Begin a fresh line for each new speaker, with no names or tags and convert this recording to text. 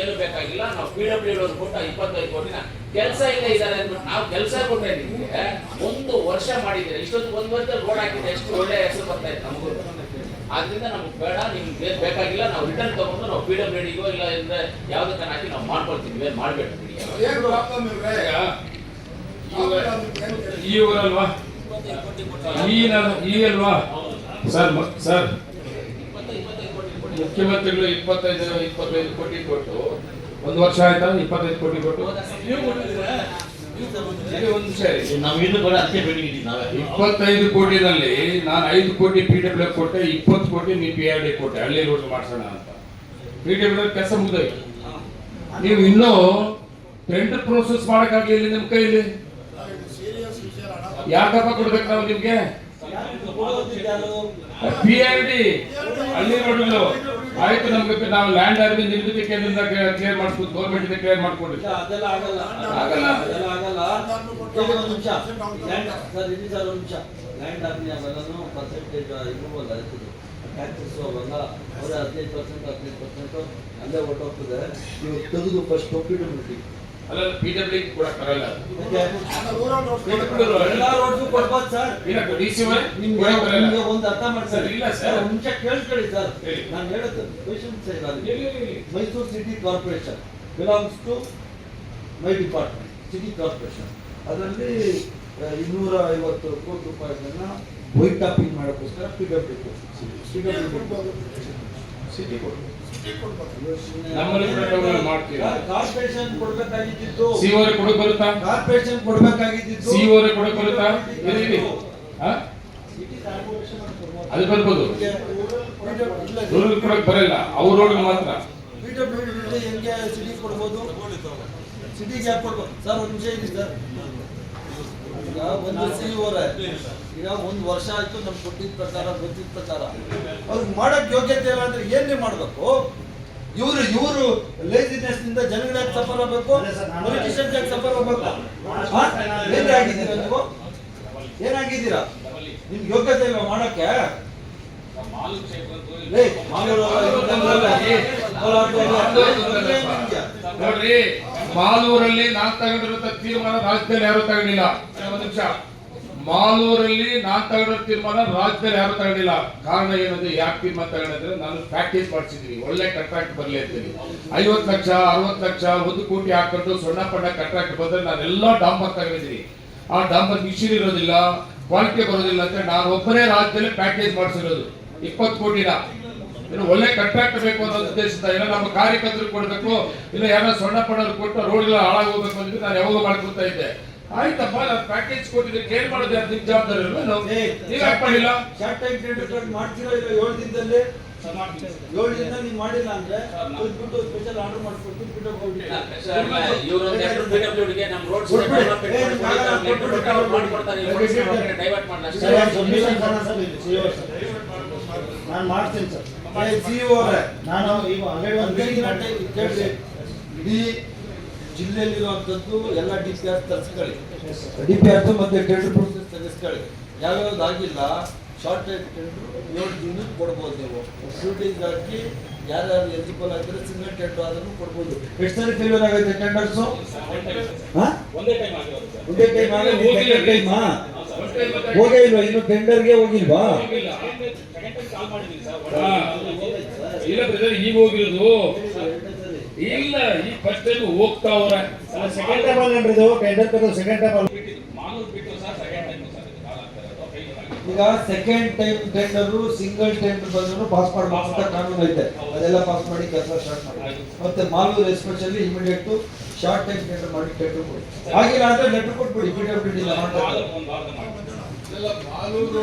ಏನು ಬೇಕಾಗಿಲ್ಲ ನಾವು ಪಿ ಡಬ್ಲ್ಯೂ ಕೊಟ್ಟ ಇಪ್ಪತ್ತೈದು ಕೋಟಿನ ಕೆಲಸ ಇಲ್ಲ ಇದ್ದಾರೆ ಅಂದ್ಬಿಟ್ಟು ನಾವು ಕೆಲಸ ಕೊಟ್ಟರೆ ನಿಮಗೆ ಒಂದು ವರ್ಷ ಮಾಡಿದ್ರೆ ಇಷ್ಟೊಂದು ಒಂದು ವರ್ಷದಲ್ಲಿ ರೋಡ್ ಹಾಕಿದ್ರೆ ಎಷ್ಟು ಒಳ್ಳೆ ಹೆಸರು ಬರ್ತಾ ಇತ್ತು ನಮಗೂ. ಆದ್ರಿಂದ ನಮ್ಗೆ ಬೇಡ ನಿಮ್ಗೆ ಬೇಕಾಗಿಲ್ಲ ನಾವು ರಿಟರ್ನ್ ತಗೊಂಡು ನಾವು ಪಿ ಡಬ್ಲ್ಯೂ ಡಿಗೋ ಇಲ್ಲ ಅಂದ್ರೆ ತನ ಹಾಕಿ ನಾವು ಮಾಡ್ಕೊಳ್ತೀವಿ ಏನು
ಏನ್
ಈ ಊರಲ್ವಾ? ಈ ನಾನು ಈ ಅಲ್ವಾ? ಸರ್ ಸರ್ ಮುಖ್ಯಮಂತ್ರಿಗಳು ಇಪ್ಪತ್ತೈದು ಇಪ್ಪತ್ತೈದು ಕೋಟಿ ಕೊಟ್ಟು ಒಂದು ವರ್ಷ ಆಯ್ತಾ? ಇಪ್ಪತ್ತೈದು ಕೋಟಿ ಕೊಟ್ಟು? ಒಂದು ಇಪ್ಪತ್ತೈದು ಕೋಟಿನಲ್ಲಿ ನಾನು ಐದು ಕೋಟಿ ಪಿ ಡಬ್ಲ್ಯೂ ಕೊಟ್ಟೆ ಇಪ್ಪತ್ತು ಕೋಟಿ ನೀ ಪಿ ಆರ್ ಡಿ ಕೊಟ್ಟೆ. ಹಳ್ಳಿ ರೋಡ್ ಮಾಡ್ಸೋಣ ಅಂತ. ಪಿ ಡಬ್ಲ್ಯೂ ಕೆಲಸ ಮುಗಿದೋಯ್ತು. ನೀವು ಇನ್ನೂ ಟೆಂಡರ್ ಪ್ರೋಸೆಸ್ ಮಾಡೋಕ್ಕಾಗಲಿಲ್ಲ ನಿಮ್ಮ ಕೈಲಿ. ಯಾಕಪ್ಪ ಕೊಡ್ಬೇಕು ನಾವು ನಿಮ್ಗೆ? ಪಿ ಆರ್ ಡಿ ಹಳ್ಳಿ ರೋಡ್ಗಳು. ಆಯ್ತು ನಮ್ಗೆ ನಾವು ಲ್ಯಾಂಡ್ ಆರ್ಮಿ ನಿರ್ಮಿತಿ ಕೇಂದ್ರದಿಂದ ಕ್ಲಿಯರ್ ಮಾಡಿಸ್ಬೋದು ಗೌರ್ಮೆಂಟ್ ಕ್ಲಿಯರ್ ಮಾಡ್ಕೊಡ್ರಿ.
ಅದೆಲ್ಲ ಆಗಲ್ಲ.
ಆಗಲ್ಲ.
ಅದೆಲ್ಲ ಆಗಲ್ಲ. ಒಂದು ನಿಮಿಷ. ಲ್ಯಾಂಡ್ ಸರ್ ಇಲ್ಲಿ ಸರ್ ಒಂದು ನಿಮಿಷ. ಲ್ಯಾಂಡ್ ಆರ್ಮಿ ಅವೆಲ್ಲನೂ ಪರ್ಸೆಂಟೇಜ್ ಇರ್ಬೋಲ್ಲ ಟ್ಯಾಕ್ಸಸ್ ಅವೆಲ್ಲ ಅವ್ರ ಹದಿನೈದು ಪರ್ಸೆಂಟ್ ಹದಿನೈದು ಪರ್ಸೆಂಟ್ ಅಲ್ಲೇ ಹೊರಟೋಗ್ತದೆ. ನೀವು ತೆಗೆದು ಫಸ್ಟ್ ಒಪ್ಪಿಟ್ಟು
ಅಲ್ಲ ಪಿ ಡಬ್ಲ್ಯೂ ಕೂಡ ಬರಲ್ಲ
ಎಲ್ಲ ರೋಡ್ಸು ಕೊಡ್ಬೋದು ಸರ್
ಇಲ್ಲ ಡಿ ಸಿ
ನಿಮ್ಗೆ ನಿಮ್ಗೆ ಒಂದು ಅರ್ಥ
ಸರ್, ಇಲ್ಲ ಸರ್.
ಸರ್ ಒಂದು ನಿಮಿಷ ಕೇಳಿಸ್ಕೊಳ್ಳಿ ಸರ್
ಹೇಳಿ.
ನಾನು ಪೇಷನ್ಸ್ ಇಲ್ಲ Mysuru city corporation belongs to my department city corporation ಅದರಲ್ಲಿ ಇನ್ನೂರ ಐವತ್ತು ಕೋಟಿ ರೂಪಾಯಿಗಳನ್ನ ವೈಟ್ ಟಾಪಿಂಗ್ ಮಾಡೋಕ್ಕೋಸ್ಕರ ಪಿ ಡಬ್ಲ್ಯೂ ಪಿ
ಕೊಡ್ಬೋದು.
ಸಿಟಿ
ಕಾರ್ಪೊರೇಷನ್ ಕೊಡ್ಬೇಕಾಗಿದ್ದು
ಕೊಡಕ್ ಬರುತ್ತಾ?
ಕಾರ್ಪೊರೇಷನ್
ಕೊಡಕ್ ಬರುತ್ತಾ? ಅದು ಬರ್ಬೋದು. ರೂರಲ್ ಕೊಡಕ್ ಬರಲ್ಲ. ಅವ್ರ ರೋಡ್ ಮಾತ್ರ.
ಹೆಂಗೆ ಸಿಟಿ ಕೊಡ್ಬೋದು? ಸರ್ ಒಂದು ನಿಮಿಷ ಇದೆ ಸರ್. ಈಗ ಒಂದು ಸಿ ಓರೆ ಈಗ ಒಂದು ವರ್ಷ ಆಯ್ತು ನಮ್ಗೆ ಕೊಟ್ಟಿದ್ದ ಪ್ರಕಾರ ಗೊತ್ತಿದ್ದ ಪ್ರಕಾರ. ಅವ್ರಿಗೆ ಮಾಡಕ್ ಯೋಗ್ಯತೆ ಇಲ್ಲ ಅಂದ್ರೆ ಏನೇ ಮಾಡಬೇಕು. ಇವರು ಇವರು ಲೇಸಿನೆಸ್ನಿಂದ ಜನಗಳಾಗಿ ಸಫರ್ ಆಗ್ಬೇಕು? ಪೊಲಿಟಿಷಿಯನ್ಸ್ ಸಫರ್ ಆಗಬೇಕು? ಏನಾಗಿದ್ದೀರಾ ನೀವು? ಏನಾಗಿದ್ದೀರಾ? ನಿಮ್ಗೆ ಯೋಗ್ಯತೆ ಇಲ್ಲ ಮಾಡಕ್ಕೆ?
ನೋಡ್ರಿ ಮಾಲೂರಲ್ಲಿ ನಾನ್ ತಗೊಂಡಿರುವಂತ ತೀರ್ಮಾನ ರಾಜ್ಯದಲ್ಲಿ ಯಾರು ತಗೊಂಡಿಲ್ಲ? ಒಂದು ನಿಮಿಷ. ಮಾಲೂರಲ್ಲಿ ನಾನ್ ತಗೊಳ್ಳೋ ತೀರ್ಮಾನ ರಾಜ್ಯದಲ್ಲಿ ಯಾರು ತಗೊಂಡಿಲ್ಲ. ಕಾರಣ ಏನಂದ್ರೆ, ಯಾಕೆ ತೀರ್ಮಾನ ತಗೊಂಡಿದ್ರೆ ನಾನು ಪ್ರಾಕ್ಟೀಸ್ ಮಾಡಿಸಿದ್ವಿ ಒಳ್ಳೆ ಕಾಂಟ್ರಾಕ್ಟ್ ಬರ್ಲಿ ಅಂತೀನಿ ಐವತ್ತು ಲಕ್ಷ, ಅರವತ್ತು ಲಕ್ಷ, ಒಂದು ಕೋಟಿ ಹಾಕೊಂಡು ಸಣ್ಣ ಪಣ್ಣ ಕಾಂಟ್ರಾಕ್ಟ್ ಬಂದ್ರೆ ನಾನೆಲ್ಲ ಡಾಂಬರ್ ತಗೊಂಡಿದ್ದೀನಿ ಆ ಡಾಂಬರ್ ಮಿಷಿನ್ ಇರೋದಿಲ್ಲ ಕ್ವಾಲಿಟಿ ಬರೋದಿಲ್ಲ ಅಂತ ನಾನು ಒಬ್ಬನೇ ರಾಜ್ಯದಲ್ಲಿ ಪ್ಯಾಕೇಜ್ ಮಾಡಿಸಿರೋದು. ಇಪ್ಪತ್ತು ಕೋಟಿನ. ಇನ್ನು ಒಳ್ಳೆ ಕಾಂಟ್ರಾಕ್ಟ್ ಬೇಕು ಅನ್ನೋ ಉದ್ದೇಶದಿಂದ ಇಲ್ಲ ನಮ್ಮ ಕಾರ್ಯಕರ್ತರು ಕೊಡಬೇಕು ಇಲ್ಲ ಯಾರೋ ಸಣ್ಣ ಪಣ್ಣರು ಕೊಟ್ಟು ರೋಡ್ ಹಾಳಾಗೋಗ್ಬೇಕು ಅಂತ ನಾನು ಯಾವಾಗ ಮಾಡ್ಕೊಳ್ತಾ ಇದ್ದೆ. ಆಯ್ತಪ್ಪ ನಾವು ಪ್ಯಾಕೇಜ್ ಕೊಟ್ಟಿದ್ರೆ ಕೇರ್ ಮಾಡೋದು ಯಾರು ನಿಮ್ ಜವಾಬ್ದಾರಿ ಅಲ್ವಾ ನಾವು
ಏ,
ನೀವು ಯಾಕೆ ಮಾಡಿಲ್ಲ
ಶಾರ್ಟ್ ಟೈಮ್ ಕ್ರೆಡಿಟ್ ಮಾಡ್ತೀರಾ ಇಲ್ಲ ಏಳು ದಿನದಲ್ಲಿ? ಏಳು ದಿನ ನೀವು ಮಾಡಿಲ್ಲ ಅಂದ್ರೆ ಬಿಟ್ಟು ಸ್ಪೆಷಲ್ ಆರ್ಡರ್ ಮಾಡ್ಕೊಟ್ಟು ಬಿಟ್ಟು
ನಾನು ಮಾಡ್ತೀನಿ ಸರ್.
ಸಿಇಒ ಅವರೇ.
ನಾನು ಈಗ ಆಲ್ರೆಡಿ ಒಂದು
ಬೆಳಗಿನ ಟೈಮ್ ಕೇಳ್ರಿ. ಇಡೀ ಜಿಲ್ಲೆಯಲ್ಲಿರುವಂಥದ್ದು ಎಲ್ಲ ಡಿ ಪಿ ಆರ್ ತರಿಸ್ಕೊಳ್ಳಿ. ಡಿ ಪಿ ಆರ್ ಮತ್ತೆ ಟೆಂಡರ್ ಪ್ರೊಸೆಸ್ ತೆಗೆಸ್ಕೊಳ್ಳಿ ಯಾವ್ಯಾವ್ದು ಆಗಿಲ್ಲ ಶಾರ್ಟ್ ಟೆಂಡರ್ ಏಳು ದಿನ ಕೊಡ್ಬೋದು ನೀವು. ಶೂಟಿಂಗ್ ಹಾಕಿ ಯಾರ್ಯಾರು ಎಲಿಜಿಬಲ್ ಆಗಿದ್ರೆ ಸಿಂಗಲ್ ಟೆಂಡರ್ ಆದ್ರೂ ಕೊಡ್ಬೋದು. ಎಷ್ಟು ಸರಿ ಫೇಲ್ಯೂರ್ ಆಗುತ್ತೆ ಟೆಂಡರ್ಸ್
ಒಂದೇ ಟೈಮ್
ಒಂದೇ ಟೈಮ್ ಹೋಗೇ ಇಲ್ವಾ? ಇನ್ನು ಟೆಂಡರ್ಗೆ ಹೋಗಿಲ್ವಾ.
ಇಲ್ಲ ಈಗ ಹೋಗಿರೋದು. ಇಲ್ಲ ಈ ಫಸ್ಟ್ ಟೈಮ್ ಹೋಗ್ತಾ ಅವ್ರೆ
ಸೆಕೆಂಡ್ ಟೈಮ್ ಅಲ್ಲಿ ಇದು ಟೆಂಡರ್ ಕರೆದು ಸೆಕೆಂಡ್ ಟೈಮ್ ಅಲ್ಲಿ
ಬಿಟ್ಟು ಸರ್ ಸೆಕೆಂಡ್ ಟೈಮ್ ಸರ್.
ಈಗ second time tender single tender ಬಂದ್ರು ಪಾಸ್ ಮಾಡ್ಬೇಕು ಅಂತ ಕಾನೂನು ಐತೆ. ಅದೆಲ್ಲ ಪಾಸ್ ಮಾಡಿ ಕೆಲಸ ಸ್ಟಾರ್ಟ್ ಮಾಡಿ ಮತ್ತೆ Malur especially immediate short time tender ಮಾಡಿ ಟೆಂಡರ್ ಕೊಡಿ. ಆಗಿಲ್ಲ ಅಂದ್ರೆ ಲೆಟರ್ ಕೊಟ್ಬಿಡಿ ಇಮಿಡಿಯೇಟ್ ಇಲ್ಲ ಮಾಡ್ತಾರೆ
ಮಾಲೂರು